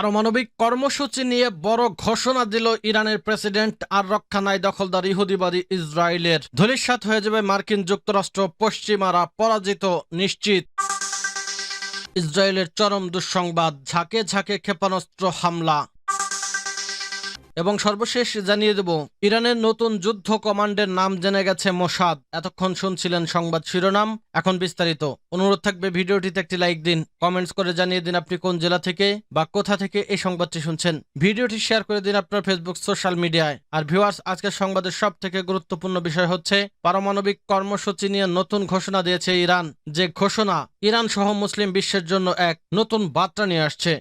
পারমাণবিক কর্মসূচি নিয়ে বড় ঘোষণা দিল ইরানের প্রেসিডেন্ট আর রক্ষা নাই দখলদার ইহুদিবাদী ইসরায়েলের। ধূলিসাৎ হয়ে যাবে মার্কিন যুক্তরাষ্ট্র, পশ্চিমারা পরাজিত নিশ্চিত। ইসরায়েলের চরম দুঃসংবাদ, ঝাঁকে ঝাঁকে ক্ষেপণাস্ত্র হামলা। এবং সর্বশেষ জানিয়ে দেব, ইরানের নতুন যুদ্ধ কমান্ডের নাম জেনে গেছে মোসাদ। এতক্ষণ শুনছিলেন সংবাদ শিরোনাম, এখন বিস্তারিত। অনুরোধ থাকবে ভিডিওটিতে একটি লাইক দিন, কমেন্টস করে জানিয়ে দিন আপনি কোন জেলা থেকে বা কোথা থেকে এই সংবাদটি শুনছেন। ভিডিওটি শেয়ার করে দিন আপনার ফেসবুক, সোশ্যাল মিডিয়ায়। আর ভিউয়ার্স, আজকের সংবাদের সব থেকে গুরুত্বপূর্ণ বিষয় হচ্ছে, পারমাণবিক কর্মসূচি নিয়ে নতুন ঘোষণা দিয়েছে ইরান। যে ঘোষণা ইরান সহ মুসলিম বিশ্বের জন্য এক নতুন বার্তা নিয়ে আসছে।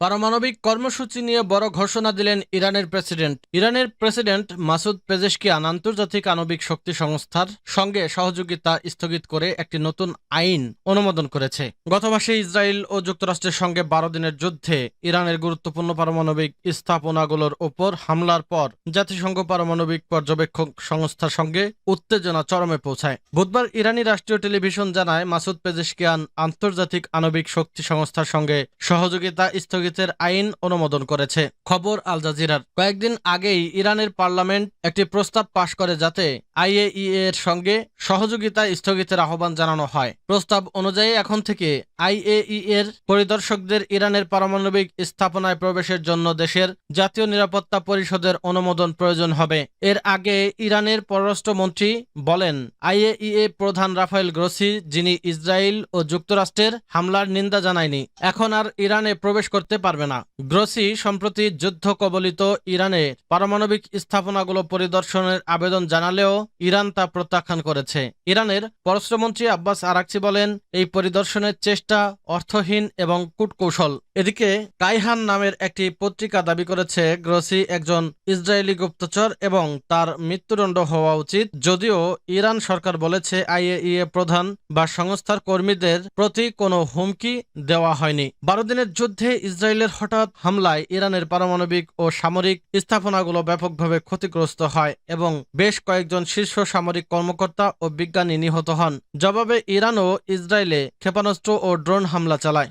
পারমাণবিক কর্মসূচি নিয়ে বড় ঘোষণা দিলেন ইরানের প্রেসিডেন্ট। ইরানের প্রেসিডেন্ট মাসুদ পেজেশকিয়ান আন্তর্জাতিক আণবিক শক্তি সংস্থার সঙ্গে সহযোগিতা স্থগিত করে একটি নতুন আইন অনুমোদন করেছে। গত মাসে ইসরায়েল ও যুক্তরাষ্ট্রের সঙ্গে বারো দিনের যুদ্ধে ইরানের গুরুত্বপূর্ণ পারমাণবিক স্থাপনাগুলোর ওপর হামলার পর জাতিসংঘ পারমাণবিক পর্যবেক্ষক সংস্থার সঙ্গে উত্তেজনা চরমে পৌঁছায়। বুধবার ইরানি রাষ্ট্রীয় টেলিভিশন জানায় মাসুদ পেজেশকিয়ান আন্তর্জাতিক আণবিক শক্তি সংস্থার সঙ্গে সহযোগিতা স্থগিতের আইন অনুমোদন করেছে। খবর আল জাজিরার। কয়েকদিন আগেই ইরানের পার্লামেন্ট একটি প্রস্তাব পাশ করে যাতে আইএই এর সঙ্গে সহযোগিতা স্থগিতের আহ্বান জানানো হয়। প্রস্তাব অনুযায়ী এখন থেকে আইএই এর পরিদর্শকদের ইরানের পারমাণবিক স্থাপনায় প্রবেশের জন্য দেশের জাতীয় নিরাপত্তা পরিষদের অনুমোদন প্রয়োজন হবে। এর আগে ইরানের পররাষ্ট্রমন্ত্রী বলেন, আইএইএ প্রধান রাফায়েল গ্রোসি, যিনি ইসরায়েল ও যুক্তরাষ্ট্রের হামলার নিন্দা জানায়নি, এখন আর ইরানে প্রবেশ করতে পারবে না। গ্রোসি সম্প্রতি যুদ্ধ কবলিত ইরানে পারমাণবিক স্থাপনাগুলো পরিদর্শনের আবেদন জানালেও ইরান তা প্রত্যাখ্যান করেছে। ইরানের পররাষ্ট্রমন্ত্রী আব্বাস আরাকচি বলেন, এই পরিদর্শনের চেষ্টা অর্থহীন এবং কূটকৌশল। এদিকে কাইহান নামের একটি পত্রিকা দাবি করেছে, গ্রোসি একজন ইসরায়েলি গুপ্তচর এবং তার মৃত্যুদণ্ড হওয়া উচিত। যদিও ইরান সরকার বলেছে, আইএইএ প্রধান বা সংস্থার কর্মীদের প্রতি কোনো হুমকি দেওয়া হয়নি। বারো দিনের যুদ্ধে ইসরায়েলের হঠাৎ হামলায় ইরানের পারমাণবিক ও সামরিক স্থাপনাগুলো ব্যাপকভাবে ক্ষতিগ্রস্ত হয় এবং বেশ কয়েকজন শীর্ষ সামরিক কর্মকর্তা ও বিজ্ঞানী নিহত হন। জবাবে ইরান ও ইসরায়েলে ক্ষেপণাস্ত্র ও ড্রোন হামলা চালায়।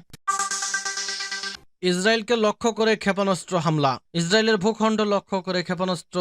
ইসরায়েলকে লক্ষ্য করে ক্ষেপণাস্ত্র হামলা। ইসরায়েলের ভূখণ্ড লক্ষ্য করে ক্ষেপণাস্ত্র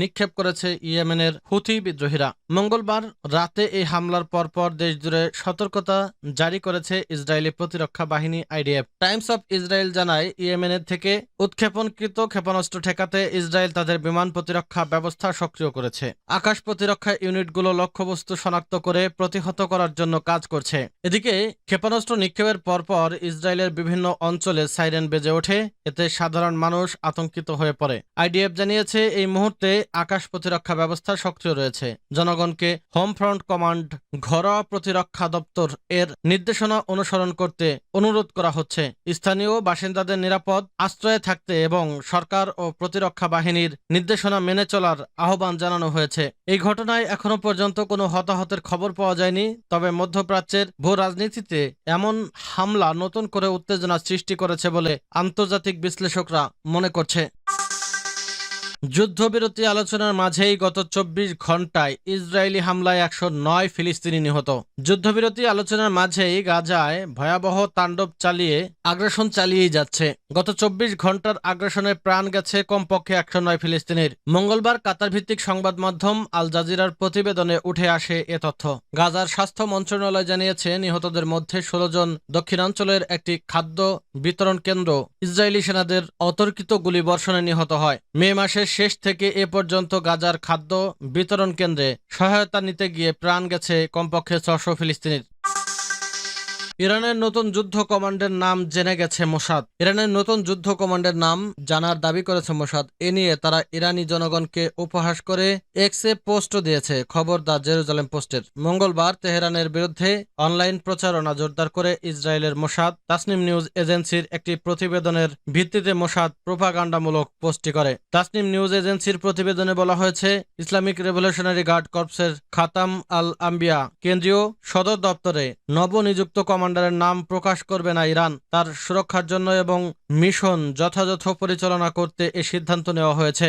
নিক্ষেপ করেছে ইয়েমেনের হুথি বিদ্রোহীরা। মঙ্গলবার রাতে এই হামলার পরপর দেশজুড়ে সতর্কতা জারি করেছে ইসরায়েলি প্রতিরক্ষা বাহিনী আইডিএফ। টাইমস অফ ইসরায়েল জানায়, ইয়েমেনের থেকে উৎক্ষেপণকৃত ক্ষেপণাস্ত্র ঠেকাতে ইসরায়েল তাদের বিমান প্রতিরক্ষা ব্যবস্থা সক্রিয় করেছে। আকাশ প্রতিরক্ষা ইউনিটগুলো লক্ষ্যবস্তু শনাক্ত করে প্রতিহত করার জন্য কাজ করছে। এদিকে, ক্ষেপণাস্ত্র নিক্ষেপের পরপর ইসরায়েলের বিভিন্ন অঞ্চলে সাইরেন বেজে ওঠে, এতে সাধারণ মানুষ আতঙ্কিত হয়ে পড়ে। আইডিএফ জানিয়েছে, এই মুহূর্তে আকাশ প্রতিরক্ষা ব্যবস্থা সক্রিয় রয়েছে। জনগণকে হোম ফ্রন্ট কমান্ড, ঘরোয়া প্রতিরক্ষা দপ্তর এর নির্দেশনা অনুসরণ করতে অনুরোধ করা হচ্ছে। স্থানীয় বাসিন্দাদের নিরাপদ আশ্রয়ে থাকতে এবং সরকার ও প্রতিরক্ষা বাহিনীর নির্দেশনা মেনে চলার আহ্বান জানানো হয়েছে। এই ঘটনায় এখনও পর্যন্ত কোনো হতাহতের খবর পাওয়া যায়নি, তবে মধ্যপ্রাচ্যের ভূ রাজনীতিতে এমন হামলা নতুন করে উত্তেজনা সৃষ্টি করেছে বলে আন্তর্জাতিক বিশ্লেষকরা মনে করছে। যুদ্ধবিরতি আলোচনার মাঝেই গত চব্বিশ ঘন্টায় ইসরায়েলি হামলায় একশো নয় ফিলিস্তিনি নিহত। যুদ্ধবিরতি আলোচনার মাঝেই গাজায় ভয়াবহ তাণ্ডব চালিয়ে আগ্রাসন চালিয়েই যাচ্ছে। গত চব্বিশ ঘণ্টার আগ্রাসনে প্রাণ গেছে কমপক্ষে একশো নয় ফিলিস্তিনির। মঙ্গলবার কাতার ভিত্তিক সংবাদ মাধ্যম আল জাজিরার প্রতিবেদনে উঠে আসে এ তথ্য। গাজার স্বাস্থ্য মন্ত্রণালয় জানিয়েছে, নিহতদের মধ্যে ষোলো জন দক্ষিণাঞ্চলের একটি খাদ্য বিতরণ কেন্দ্র ইসরায়েলি সেনাদের অতর্কিত গুলিবর্ষণে নিহত হয়। মে মাসের শেষ থেকে এ পর্যন্ত গাজার খাদ্য বিতরণ কেন্দ্রে সহায়তা নিতে গিয়ে প্রাণ গেছে কমপক্ষে ছশো ফিলিস্তিনির। ইরানের নতুন যুদ্ধ কমান্ডের নাম জেনে গেছে মোসাদ। ইরানের নতুন যুদ্ধ কমান্ডের নাম জানার দাবি করেছে মোসাদ। এ নিয়ে তারা ইরানি জনগণকে উপহাস করে এক্সে পোস্টও দিয়েছে। খবর দা জেরুজালেম পোস্টের। মঙ্গলবার তেহরানের বিরুদ্ধে অনলাইন প্রচারণা জোরদার করে ইসরায়েলের মোসাদ। তাসনিম নিউজ এজেন্সির একটি প্রতিবেদনের ভিত্তিতে মোসাদ প্রোপাগান্ডামূলক পোস্টটি করে। তাসনিম নিউজ এজেন্সির প্রতিবেদনে বলা হয়েছে, ইসলামিক রেভলিউশনারি গার্ড কর্পসের খাতাম আল আম্বিয়া, কেন্দ্রীয় সদর দপ্তরে নবনিযুক্ত কমান্ডারের নাম প্রকাশ করবে না ইরান। তার সুরক্ষার জন্য এবং মিশন যথাযথ পরিচালনা করতে এ সিদ্ধান্ত নেওয়া হয়েছে।